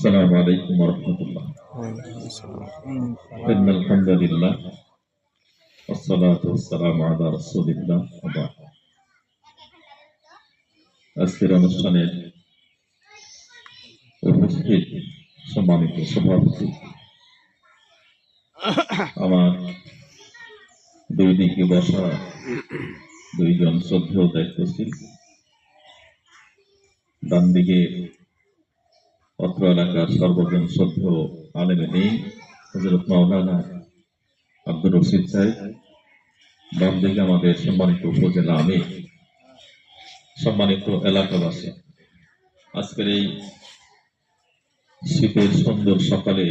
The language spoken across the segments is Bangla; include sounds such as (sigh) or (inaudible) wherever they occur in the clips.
السلام عليكم ورحمة الله إن الحمد لله والصلاة والسلام على رسول الله وبعد আজকের অনুষ্ঠানের উপস্থিত সম্মানিত সভাপতি আমার দুই দিকে বসা দুইজন শ্রদ্ধেয় দায়িত্বশীল ডান দিকে অত্র এলাকার সর্বজন শ্রদ্ধেয় আলেমে নেই হজরত মাওলানা আব্দুর রশিদ সাহেব, বাম দিকে আমাদের সম্মানিত উপজেলা আমি সম্মানিত এলাকাবাসী। আজকের এই শীতের সুন্দর সকালে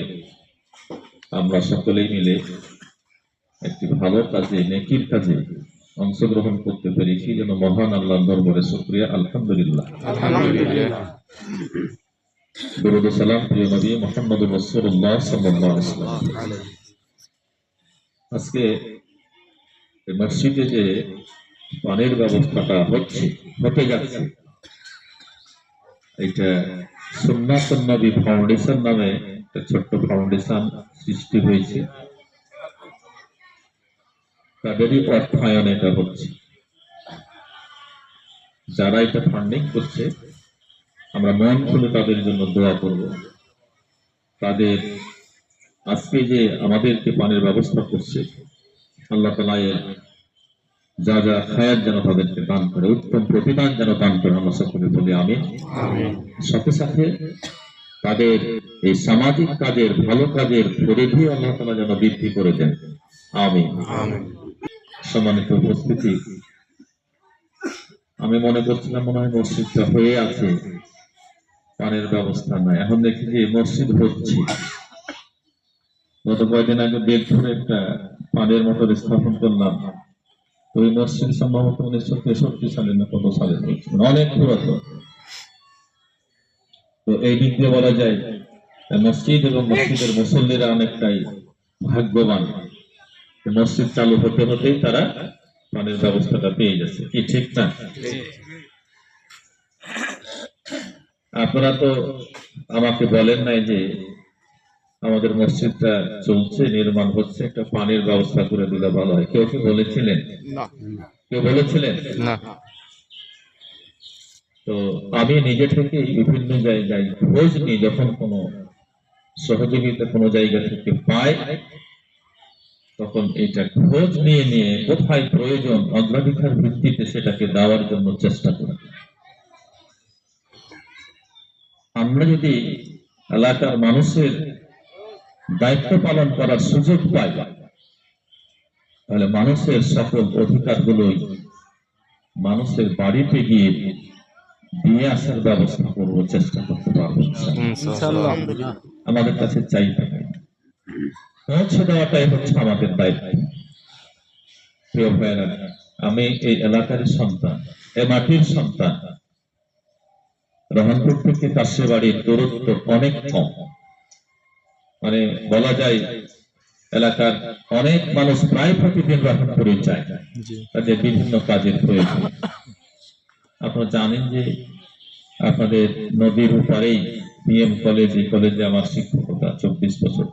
আমরা সকলেই মিলে একটি ভালো কাজে, নেকির কাজে অংশগ্রহণ করতে পেরেছি। যেন মহান আল্লাহ দরবারে শুক্রিয়া, আলহামদুলিল্লাহ। দরুদ ও সালাম প্রিয় নবী মোহাম্মদ আলাইহি ওয়াসাল্লাম আজকে মসজিদে যে পানির ব্যবস্থাটা হচ্ছে, হতে যাচ্ছে এটা সুন্নাতুন নবী ফাউন্ডেশন নামে একটা ছোট্ট ফাউন্ডেশন সৃষ্টি হয়েছে। তাদেরই অর্থায়ন এটা হচ্ছে। যারা এটা ফান্ডিং করছে আমরা মন খুলে তাদের জন্য দোয়া করব। তাদের আজকে যে আমাদেরকে পানির ব্যবস্থা করছে আল্লাহ তালা এর যা যা খায়াত যেন তাদেরকে দান করে উত্তম প্রতিদান যেন দান করে আমরা সকলে বলি আমি সাথে সাথে তাদের এই সামাজিক কাজের ভালো কাজের পরিধি আল্লাহ তালা যেন বৃদ্ধি করে দেন। আমি সম্মানিত উপস্থিতি আমি মনে করছিলাম মনে হয় মসজিদটা হয়ে আছে। পানির ব্যবস্থা নাই। এখন দেখি যে মসজিদ হচ্ছে। গত কয়েকদিন আগে বেদপুরে একটা পানির মোটর স্থাপন করলাম। ওই মসজিদ সম্ভবত উনিশশো তেষট্টি সালে না কত সালে অনেক পুরাতন। তো এই দিক দিয়ে বলা যায়, মসজিদ এবং মসজিদের মুসল্লিরা অনেকটাই ভাগ্যবান। মসজিদ চালু হতে হতেই তারা পানির ব্যবস্থাটা পেয়ে গেছে। কি ঠিক না? আপনারা তো আমাকে বলেন নাই যে আমাদের মসজিদটা চলছে নির্মাণ হচ্ছে একটা পানির ব্যবস্থা করে দিলে ভালো হয়। কেউ কি বলেছিলেন? কেউ বলেছিলেন? তো আমি নিজে থেকে বিভিন্ন জায়গায় খোঁজ নিই যখন কোনো সহযোগিতা কোনো জায়গা থেকে পাই তখন এটা খোঁজ নিয়ে নিয়ে কোথায় প্রয়োজন অগ্রাধিকার ভিত্তিতে সেটাকে দেওয়ার জন্য চেষ্টা করি। আমরা যদি এলাকার মানুষের দায়িত্ব পালন করার সুযোগ পাই তাহলে মানুষের সকল অধিকারগুলোই মানুষের বাড়িতে গিয়ে দিয়ে আসার ব্যবস্থা করব চেষ্টা করতে পারব। আমাদের কাছে চাইতে হয় পৌঁছে দেওয়াটাই হচ্ছে আমাদের দায়িত্ব। প্রিয় ভাইয়েরা আমি এই এলাকার সন্তান এ মাটির সন্তান। রহনপুর থেকে কাশে বাড়ির দূরত্ব অনেক কম। মানে বলা যায় এলাকার অনেক মানুষ প্রায় প্রতিদিন রহনপুরে যায়। তাদের বিভিন্ন কাজের প্রয়োজন। আপনারা জানেন যে আপনাদের নদীর উপরেই বিএম কলেজ এই কলেজে আমার শিক্ষকতা চব্বিশ বছর।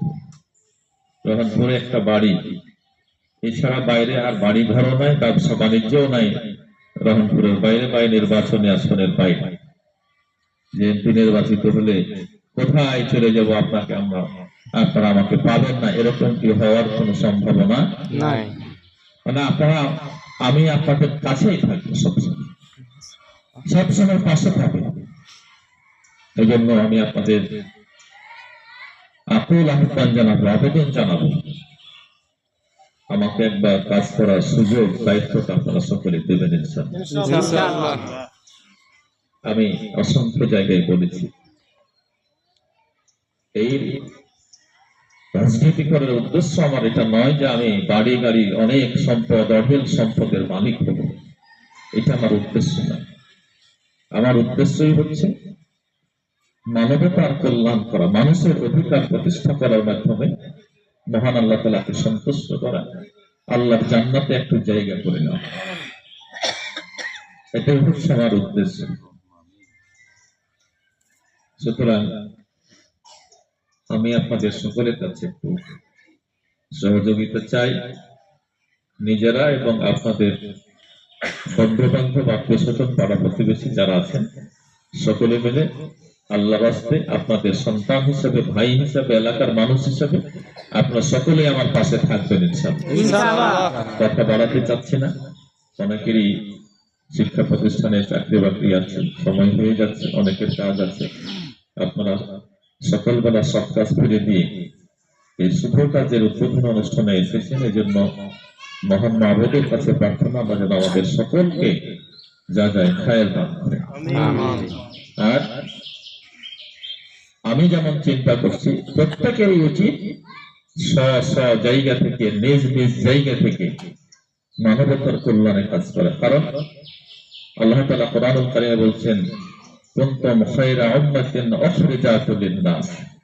রহনপুরে একটা বাড়ি। এছাড়া বাইরে আর বাড়ি ঘরও নাই ব্যবসা বাণিজ্যও নাই। রহনপুরের বাইরে বাইরে নির্বাচনী আসনের বাইরে। যে এমপি নির্বাচিত হলে কোথায় চলে যাব আপনাকে আমরা? আপনারা আমাকে পাবেন না। এরকম কি হওয়ার কোনো সম্ভাবনা? নাই। মানে আপনারা আমি আপনাদের কাছেই থাকব সবসময়। সবসময় পাশে থাকব এই জন্য আমি আপনাদের আকুল আহ্বান জানাব আবেদন জানাব। আমাকে একবার কাজ করার সুযোগ দায়িত্বটা আপনারা সকলে দেবেন ইনশাআল্লাহ। আমি অসংখ্য জায়গায় বলেছি। এই রাজনীতি করার উদ্দেশ্য আমার এটা নয় যে আমি বাড়ি গাড়ি অনেক সম্পদ, অঢেল সম্পদের মালিক হব। এটা আমার উদ্দেশ্য নয়। আমার উদ্দেশ্যই হচ্ছে মানবতার কল্যাণ করা, মানুষের অধিকার প্রতিষ্ঠা করার মাধ্যমে মহান আল্লাহ তালাকে সন্তুষ্ট করা, আল্লাহর জান্নাতে একটু জায়গা করে নেওয়া। এটাই হচ্ছে আমার উদ্দেশ্য। সুতরাং আমি আপনাদের সকলের কাছে সহযোগিতা চাই। নিজেরা এবং আপনাদের বন্ধু বান্ধব আত্মীয় স্বজন পাড়া প্রতিবেশী যারা আছেন সকলে মিলে আল্লাহ বাস্তে আপনাদের সন্তান হিসেবে ভাই হিসেবে এলাকার মানুষ হিসেবে আপনারা সকলেই আমার পাশে থাকবেন কথা বাড়াতে চাচ্ছি না। অনেকেরই শিক্ষা প্রতিষ্ঠানে চাকরি বাকরি আছে সময় হয়ে যাচ্ছে অনেকের কাজ আছে। আপনারা সকালবেলা সব কাজ ফিরে দিয়ে এই শুভ কাজের উদ্বোধন অনুষ্ঠানে এসেছেন। এই জন্য মহান মাহবুদের কাছে প্রার্থনা আমরা আমাদের সকলকে যা যায় খায়ের দান করে। আর আমি যেমন চিন্তা করছি, প্রত্যেকেরই উচিত জায়গা থেকে, নিজ নিজ জায়গা থেকে মানবতার কল্যাণে কাজ করে। কারণ আল্লাহ তালা কোরআনুল কারিমে বলছেন কুনতুম খায়রা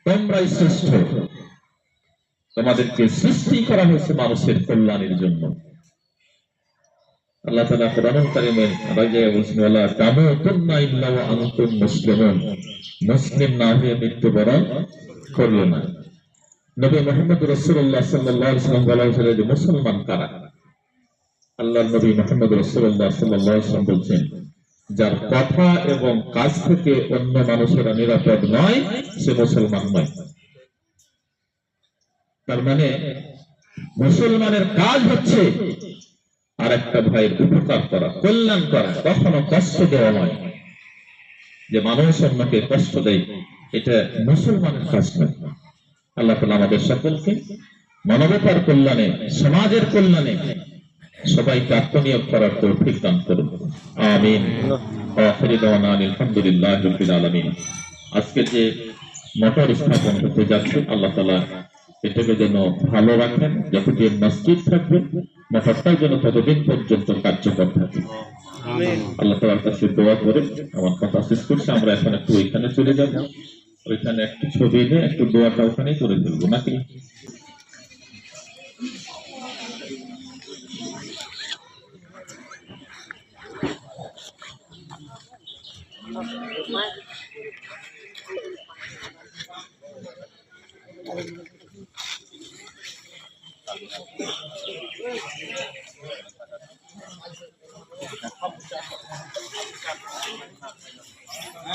তোমরাই শ্রেষ্ঠ। তোমাদেরকে সৃষ্টি করা হয়েছে মানুষের কল্যাণের জন্য। আল্লাহ বলছেন মুসলিম না হয়ে মৃত্যুবরণ করিও না। নবী মুহাম্মদ রাসূলুল্লাহ সাল্লাল্লাহু আলাইহি মুসলমান কারা? আল্লাহ নবী মোহাম্মদ রসুল্লাহ সাল্লাম বলছেন যার কথা এবং কাজ থেকে অন্য মানুষেরা নিরাপদ নয়, সে মুসলমান নয়। তার মানে মুসলমানের কাজ হচ্ছে আর একটা ভাইয়ের উপকার করা, কল্যাণ করা, কখনো কষ্ট দেওয়া নয়। যে মানুষ অন্যকে কষ্ট দেয়, এটা মুসলমানের কাজ নয়। আল্লাহ আমাদের সকলকে মানবতার কল্যাণে, সমাজের কল্যাণে সবাইকে আত্মনিয়োগ করার তৌফিক দান করুন। আমিন। আখিরি দাওয়ানা আলহামদুলিল্লাহ রাব্বিল আলামিন। আজকে যে মোটর স্থাপন হতে যাচ্ছে আল্লাহ তাআলা এটাকে যেন ভালো রাখেন যতদিন মসজিদ থাকবে মোটরটাও যেন ততদিন পর্যন্ত কার্যকর থাকে। আল্লাহ তাআলার কাছে দোয়া করে আমার কথা শেষ করছে আমরা এখন একটু ওইখানে চলে যাব। ওইখানে একটু ছবি নিয়ে একটু দোয়াটা ওখানেই করে ফেলব নাকি?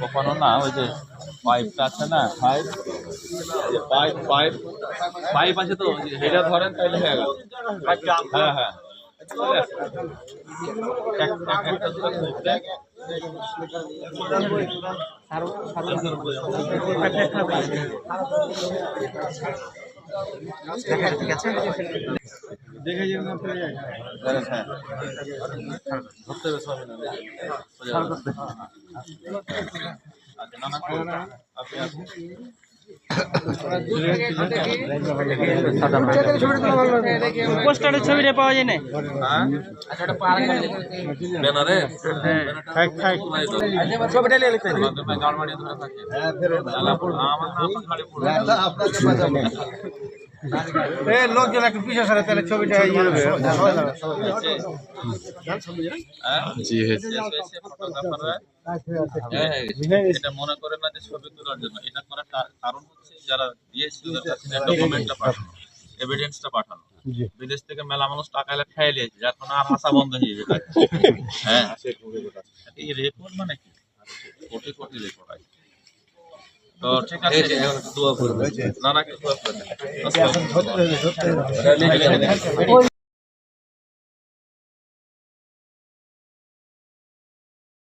কোপানো না, ওই যে পাইপটা আছে না পাইপ পাইপ পাইপ পাইপ আছে তো এটা ধরেন তাহলে হয়ে গেল। হ্যাঁ হ্যাঁ। ঠিক হ্যাঁ। আপনি আসুন। পোস্টারের ছবিটা পাওয়া যায় না হ্যাঁ? ছবিটা লোকজন একটু পিছিয়ে সরে তাহলে ছবিটা হ্যাঁ? হ্যাঁ, এটা মনে করে না যে ছবি তোলার জন্য। এটা করার কারণ হচ্ছে যারা দিয়েছিল ডকুমেন্টটা পাঠানো। এভিডেন্সটা পাঠানো। বিদেশ থেকে মেলা মানুষ টাকা এলে খাই লিয়েছে যার কোনো আর হাসা বন্ধ হয়ে যাবে। (laughs) হ্যাঁ। এই রেকর্ড মানে কি? কোটি কোটি রেকর্ড আছে। তো ঠিক আছে। দোয়া করবেন। না না দোয়া করবেন।